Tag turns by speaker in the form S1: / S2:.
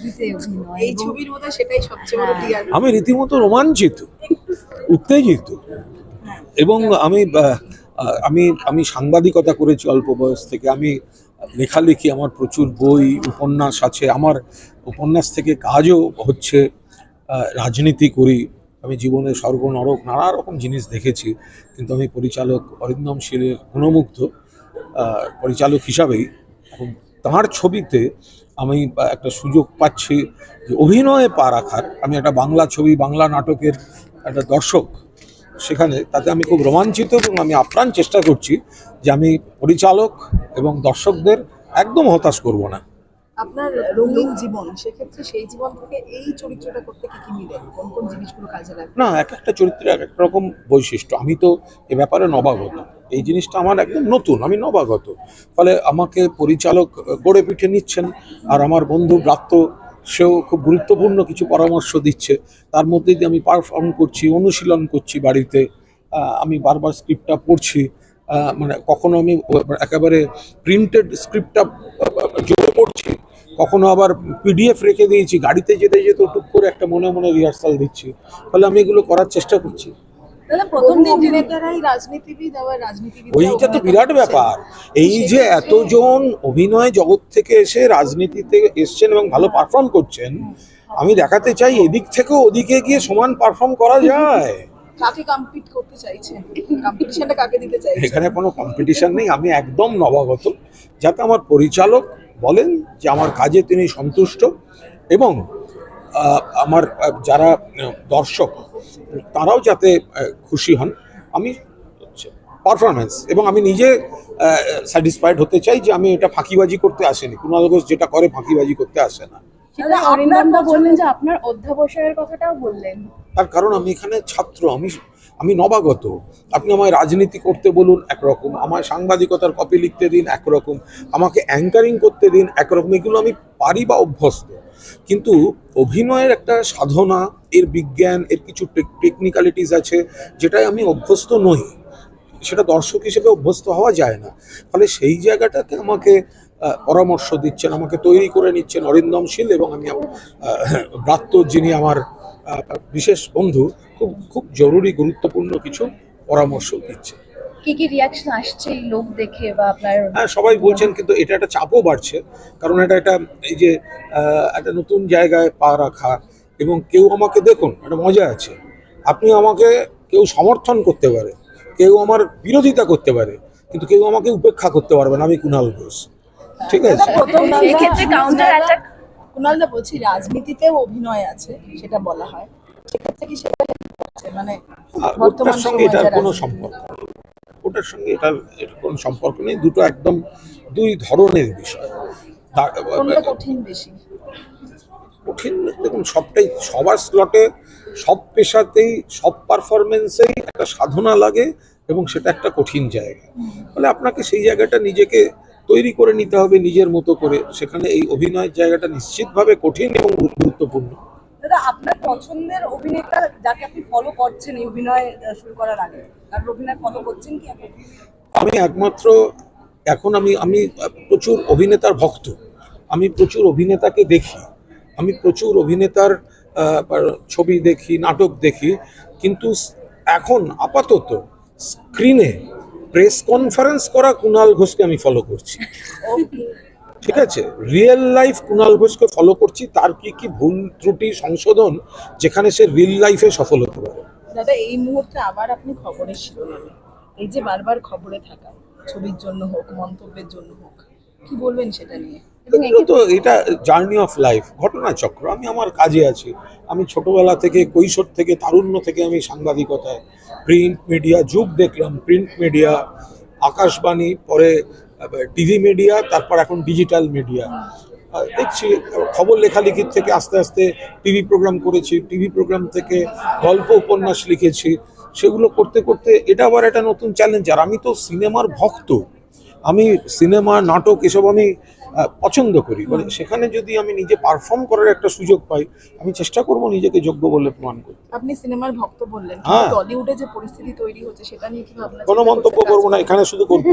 S1: ছবিতে অভিনয়
S2: এই ছবির মধ্যে সেটাই সবচেয়ে বড়
S1: হ্যাঁ।
S3: আমি রীতিমতো রোমাঞ্চিত উত্তেজিত এবং আমি আমি আমি সাংবাদিকতা করেছি অল্প বয়স থেকে। আমি লেখালেখি আমার প্রচুর বই উপন্যাস আছে। আমার উপন্যাস থেকে কাজও হচ্ছে রাজনীতি করি। আমি জীবনে স্বর্গ নরক নানা রকম জিনিস দেখেছি। কিন্তু আমি পরিচালক অরিন্দম শীলের গুণমুগ্ধ পরিচালক হিসাবেই এখন তাঁর ছবিতে আমি একটা সুযোগ পাচ্ছি যে অভিনয়ে পা রাখার। আমি একটা বাংলা ছবি বাংলা নাটকের একটা দর্শক। সেখানে তাতে আমি খুব রোমাঞ্চিত এবং আমি আপ্রাণ চেষ্টা করছি যে আমি পরিচালক এবং দর্শকদের একদম হতাশ করব না।
S2: আপনার রঙিন জীবন সেক্ষেত্রে সেই জীবন থেকে এই চরিত্রটা করতে কি কি মিলে? কোন কোন জিনিসগুলো কাজে লাগে
S3: না এক একটা চরিত্রের এক এক রকম বৈশিষ্ট্য। আমি তো এ ব্যাপারে নবাগত। এই জিনিসটা আমার একদম নতুন, আমি নবাগত। ফলে আমাকে পরিচালক গড়ে পিঠে নিচ্ছেন, আর আমার বন্ধু ব্রাত্য, সেও খুব গুরুত্বপূর্ণ কিছু পরামর্শ দিচ্ছে। তার মধ্যে দিয়ে আমি পারফর্ম করছি, অনুশীলন করছি বাড়িতে আমি বারবার স্ক্রিপ্টটা পড়ছি মানে কখনো আমি একেবারে প্রিন্টেড স্ক্রিপ্টটা জোরে পড়ছি, কখনো আবার পিডিএফ রেখে দিয়েছি, গাড়িতে যেতে যেতে টুক করে একটা মনে মনে রিহার্সাল দিচ্ছি। ফলে আমি এগুলো করার চেষ্টা করছি।
S2: প্রথম
S1: প্রথম দিন যদি
S2: রাজনীতিবিদ আবার রাজনীতিবিদ
S3: ওইটা তো বিরাট ব্যাপার। এই যে এতজন অভিনয় জগৎ থেকে এসে রাজনীতিতে এসছেন এবং ভালো পারফর্ম করছেন আমি দেখাতে চাই এদিক থেকেও ওদিকে গিয়ে সমান পারফর্ম করা যায়।
S2: কাকে কম্পিট করতে চাইছে? কম্পিটিশনটা কাকে দিতে চাইছে?
S3: এখানে কোনো কম্পিটিশন নেই আমি একদম নবাগত। যাতে আমার পরিচালক বলেন যে আমার কাজে তিনি সন্তুষ্ট এবং আমার যারা দর্শক তারাও যাতে খুশি হন আমি পারফরমেন্স এবং আমি নিজে স্যাটিসফাইড হতে চাই যে আমি এটা ফাঁকিবাজি করতে আসেনি। কুণাল ঘোষ যেটা করে ফাঁকিবাজি করতে আসে না।
S1: বললেন যে আপনার অধ্যাবসায়ের কথাটাও বললেন।
S3: তার কারণ আমি এখানে ছাত্র আমি আমি নবাগত। আপনি আমায় রাজনীতি করতে বলুন একরকম। আমায় সাংবাদিকতার কপি লিখতে দিন একরকম। আমাকে অ্যাঙ্কারিং করতে দিন একরকম। এগুলো আমি পারি বা অভ্যস্ত। কিন্তু অভিনয়ের একটা সাধনা, এর বিজ্ঞান, এর কিছু টেকনিক্যালিটিস আছে যেটাই আমি অভ্যস্ত নই। সেটা দর্শক হিসেবে অভ্যস্ত হওয়া যায় না। ফলে সেই জায়গাটাকে আমাকে পরামর্শ দিচ্ছেন, আমাকে তৈরি করে নিচ্ছেন অরিন্দম শীল এবং আমি ব্রাত্য যিনি আমার বিশেষ বন্ধু, খুব খুব জরুরি, গুরুত্বপূর্ণ কিছু পরামর্শ দিচ্ছে
S1: কি কি রিয়াকশন আসছে এই লোক দেখে বা আপনার
S3: হ্যাঁ সবাই বলছেন কিন্তু এটা একটা চাপও বাড়ছে। কারণ এটা একটা এই যে আহ, একটা নতুন জায়গায় পা রাখা এবং কেউ আমাকে দেখুন একটা মজা আছে। আপনি আমাকে কেউ সমর্থন করতে পারে কেউ আমার বিরোধিতা করতে পারে কিন্তু কেউ আমাকে উপেক্ষা করতে পারবে না আমি কুণাল ঘোষ। ঠিক আছে?
S1: কাউন্টার
S2: কুণালদা বলছি রাজনীতিতেও অভিনয় আছে সেটা বলা হয়। সেক্ষেত্রে কি সেটা মানে বর্তমান
S3: সঙ্গে এটার কোনো সম্পর্ক। নেই। সঙ্গে এটার এটার কোনো সম্পর্ক নেই। দুটো একদম দুই ধরনের বিষয়।
S2: কঠিন
S3: কঠিন দেখুন সবটাই সবার স্লটে সব পেশাতেই সব পারফরমেন্সেই একটা সাধনা লাগে এবং সেটা একটা কঠিন জায়গা। ফলে আপনাকে সেই জায়গাটা নিজেকে তৈরি করে নিতে হবে নিজের মতো করে। সেখানে এই অভিনয়ের জায়গাটা নিশ্চিতভাবে কঠিন এবং গুরুত্বপূর্ণ।
S2: দাদা আপনার পছন্দের অভিনেতা যাকে আপনি ফলো করছেন এই অভিনয় শুরু করার আগে। আর অভিনয় ফলো করছেন কি আপনি?
S3: আমি একমাত্র এখন আমি আমি প্রচুর অভিনেতার ভক্ত। আমি প্রচুর অভিনেতাকে দেখি। আমি প্রচুর অভিনেতার ছবি দেখি নাটক দেখি। কিন্তু এখন আপাতত স্ক্রিনে প্রেস কনফারেন্স করা কুণাল ঘোষকে আমি ফলো করছি। ঠিক আছে? রিয়েল লাইফ কুণাল ঘোষকে ফলো করছি তার কি কি ভুল ত্রুটি সংশোধন যেখানে সে রিয়েল লাইফে সফল হতে পারে?
S2: দাদা এই মুহূর্তে আবার আপনি খবরের শিরোনামে। এই যে বারবার খবরে থাকা ছবির জন্য হোক মন্তব্যের জন্য হোক কি বলবেন সেটা নিয়ে?
S3: তো এটা জার্নি অফ লাইফ ঘটনা চক্র আমি আমার কাজে আছি। আমি ছোটবেলা থেকে কৈশোর থেকে তারুণ্য থেকে আমি সাংবাদিকতায় প্রিন্ট মিডিয়া যুগ দেখলাম প্রিন্ট মিডিয়া আকাশবাণী পরে টিভি মিডিয়া তারপর এখন ডিজিটাল মিডিয়া দেখছি, খবর লেখালেখির থেকে আস্তে আস্তে টিভি প্রোগ্রাম করেছি টিভি প্রোগ্রাম থেকে গল্প উপন্যাস লিখেছি, সেগুলো করতে করতে এটা আবার একটা নতুন চ্যালেঞ্জ আর আমি তো সিনেমার ভক্ত। আমি সিনেমা নাটক এসব আমি পছন্দ করি। মানে সেখানে যদি আমি নিজে পারফর্ম করার একটা সুযোগ পাই আমি চেষ্টা করব নিজেকে যোগ্য বলে প্রমাণ করতে।
S2: আপনি সিনেমার ভক্ত বললেন
S3: হ্যাঁ।
S2: টলিউডে যে পরিস্থিতি তৈরি হচ্ছে সেটা নিয়ে কি ভাবনা
S3: কোনো মন্তব্য করব না এখানে শুধু করব